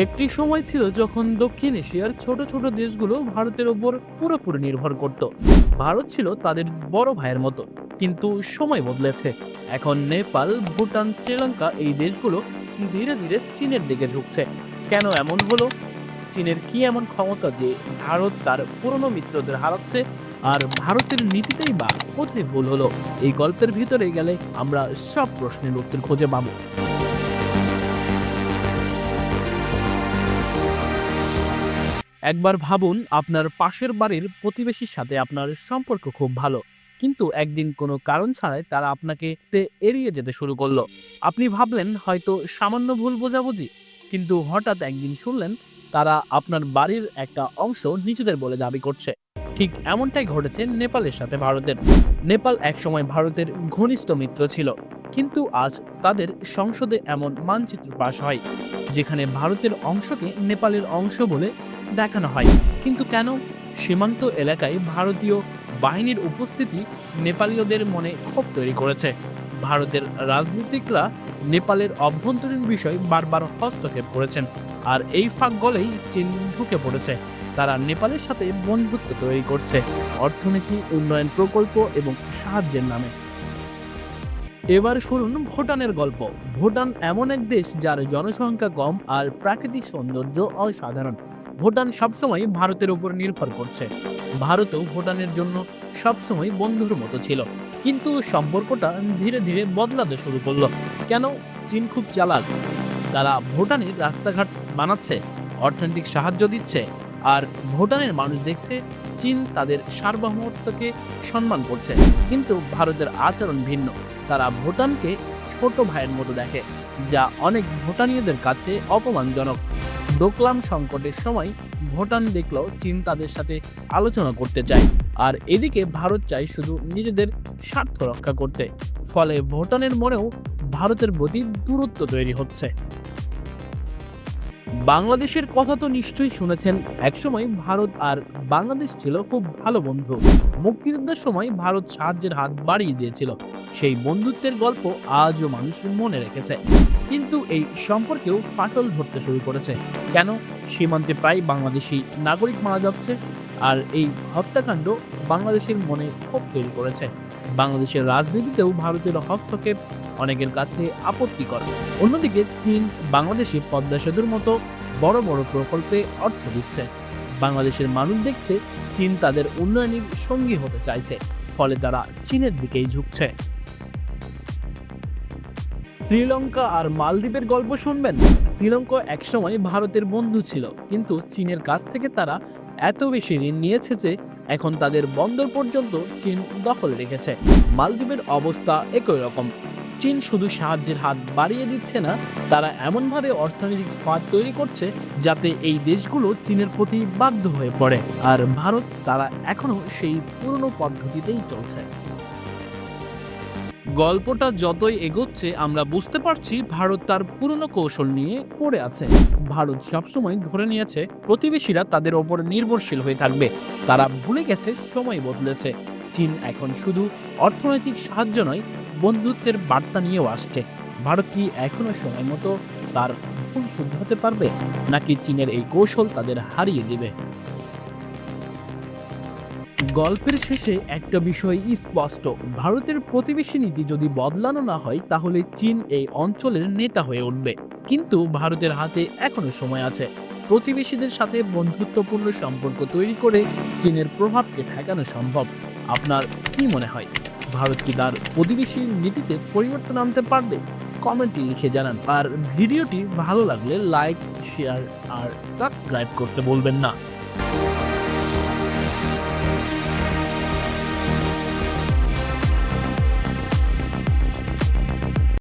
একটি সময় ছিল যখন দক্ষিণ এশিয়ার ছোট ছোট দেশগুলো ভারতের ওপর পুরোপুরি নির্ভর করত। ভারত ছিল তাদের বড় ভাইয়ের মতো, কিন্তু সময় বদলেছে। এখন নেপাল, ভুটান, শ্রীলঙ্কা এই দেশগুলো ধীরে ধীরে চীনের দিকে ঝুঁকছে। কেন এমন হলো? চীনের কি এমন ক্ষমতা যে ভারত তার পুরনো মিত্রদের হারাচ্ছে আর ভারতের নীতিতেই বা কোথায় ভুল হলো? এই গল্পের ভিতরে গেলে আমরা সব প্রশ্নের উত্তর খুঁজে পাবো। একবার ভাবুন আপনার পাশের বাড়ির প্রতিবেশীর সাথে আপনার সম্পর্ক খুব ভালো। কিন্তু একদিন কোনো কারণ ছাড়াই তারা আপনাকে এড়িয়ে যেতে শুরু করল। আপনি ভাবলেন হয়তো সামান্য ভুল বোঝাবুঝি, কিন্তু হঠাৎ একদিন শুনলেন তারা আপনার বাড়ির একটা অংশ নিজেদের বলে দাবি করছে। ঠিক এমনটাই ঘটেছে নেপালের সাথে ভারতের। নেপাল একসময় ভারতের ঘনিষ্ঠ মিত্র ছিল, কিন্তু আজ তাদের সংসদে এমন মানচিত্র পাশ হয়, যেখানে ভারতের অংশকে নেপালের অংশ বলে দেখানো হয়। কিন্তু কেন? সীমান্ত এলাকায় ভারতীয় বাহিনীর উপস্থিতি নেপালীয়দের মনে ক্ষোভ তৈরি করেছে। ভারতের রাজনীতিকরা নেপালের অভ্যন্তরীণ বিষয় বারবার হস্তক্ষেপ করেছেন আর এই ফাঁক গলেই চীন ঢুকে পড়েছে। তারা নেপালের সাথে বন্ধুত্ব তৈরি করছে অর্থনীতি, উন্নয়ন প্রকল্প এবং সাহায্যের নামে। এবার শুনুন ভুটানের গল্প। ভুটান এমন এক দেশ যার জনসংখ্যা কম আর প্রাকৃতিক সৌন্দর্য অসাধারণ। ভুটান সবসময় ভারতের উপর নির্ভর করছে। ভারতও ভুটানের জন্য সবসময় বন্ধুর মতো ছিল। কিন্তু সম্পর্কটা ধীরে ধীরে বদলাতে শুরু করল। কেন? চীন খুব চালাক। তারা ভুটানের রাস্তাঘাট বানাচ্ছে, অর্থনৈতিক সাহায্য দিচ্ছে, আর ভুটানের মানুষ দেখছে চীন তাদের সার্বভৌমত্বকে সম্মান করছে। কিন্তু ভারতের আচরণ ভিন্ন। তারা ভুটানকে ছোট ভাইয়ের মতো দেখে, যা অনেক ভুটানীয়দের কাছে অপমানজনক। ডোকলাম সংকটের সময় ভুটান দেখল চীন তাদের সাথে আলোচনা করতে চায়, আর এদিকে ভারত চায় শুধু নিজেদের স্বার্থ রক্ষা করতে। ফলে ভুটানের মনেও ভারতের প্রতি দূরত্ব তৈরি হচ্ছে। বাংলাদেশের কথা তো নিশ্চয়ই শুনেছেন। একসময় ভারত আর বাংলাদেশ ছিল খুব ভালো বন্ধু। মুক্তিযুদ্ধের সময় ভারত সাহায্যের হাত বাড়িয়ে দিয়েছিল। সেই বন্ধুত্বের গল্প আজও মানুষ মনে রেখেছে। কিন্তু এই সম্পর্কেও ফাটল ধরতে শুরু করেছে। কেন? সীমান্তে প্রায় বাংলাদেশি নাগরিক মারা যাচ্ছে। আর এই হত্যাকাণ্ড বাংলাদেশের মনে ক্ষোভ তৈরি করেছে। বাংলাদেশের রাজনীতিতেও ভারতের হস্তক্ষেপ অনেকের কাছে আপত্তিকর। অন্যদিকে চীন বাংলাদেশে পদ্মা সেতুর মতো বড় বড় প্রকল্পে অর্থ দিচ্ছে। বাংলাদেশের মানুষ দেখছে চীন তাদের উন্নয়নের সঙ্গী হতে চাইছে, ফলে তারা চীনের দিকেই ঝুঁকছে। শ্রীলঙ্কা আর মালদ্বীপের গল্প শুনবেন। শ্রীলঙ্কা একসময় ভারতের বন্ধু ছিল, কিন্তু চীনের কাছ থেকে তারা এত বেশি ঋণ নিয়েছে যে এখন তাদের বন্দর পর্যন্ত চীন দখলে রেখেছে। মালদ্বীপের অবস্থা একই রকম। চীন শুধু সাহায্যের হাত বাড়িয়ে দিচ্ছে না, তারা এমনভাবে অর্থনৈতিক ফাঁদ তৈরি করছে যাতে এই দেশগুলো চীনের প্রতি বাধ্য হয়ে পড়ে। আর ভারত তারা এখনও সেই পুরনো পদ্ধতিতেই চলছে। গল্পটা যতই এগোচ্ছে, আমরা বুঝতে পারছি ভারত তার পুরনো কৌশল নিয়ে পড়ে আছে। ভারত সবসময় ধরে নিয়েছে, প্রতিবেশীরা তাদের ওপর নির্ভরশীল হয়ে থাকবে। তারা ভুলে গেছে, সময় বদলেছে। চীন এখন শুধু অর্থনৈতিক সাহায্য নয়, বন্ধুত্বের বার্তা নিয়েও আসছে। ভারত কি এখনও সময় মতো তার ভুল শুধরাতে পারবে? নাকি চীনের এই কৌশল তাদের হারিয়ে দিবে? গল্পের শেষে একটা বিষয় স্পষ্ট। ভারতের প্রতিবেশী নীতি যদি বদলানো না হয়, তাহলে চীন এই অঞ্চলের নেতা হয়ে উঠবে। কিন্তু ভারতের হাতে এখনও সময় আছে। প্রতিবেশীদের সাথে বন্ধুত্বপূর্ণ সম্পর্ক তৈরি করে চীনের প্রভাবকে ঠেকানো সম্ভব। আপনার কি মনে হয়? ভারত কি তার প্রতিবেশী নীতিতে পরিবর্তন আনতে পারবে? কমেন্টে লিখে জানান। আর ভিডিওটি ভালো লাগলে লাইক, শেয়ার আর সাবস্ক্রাইব করতে বলবেন না।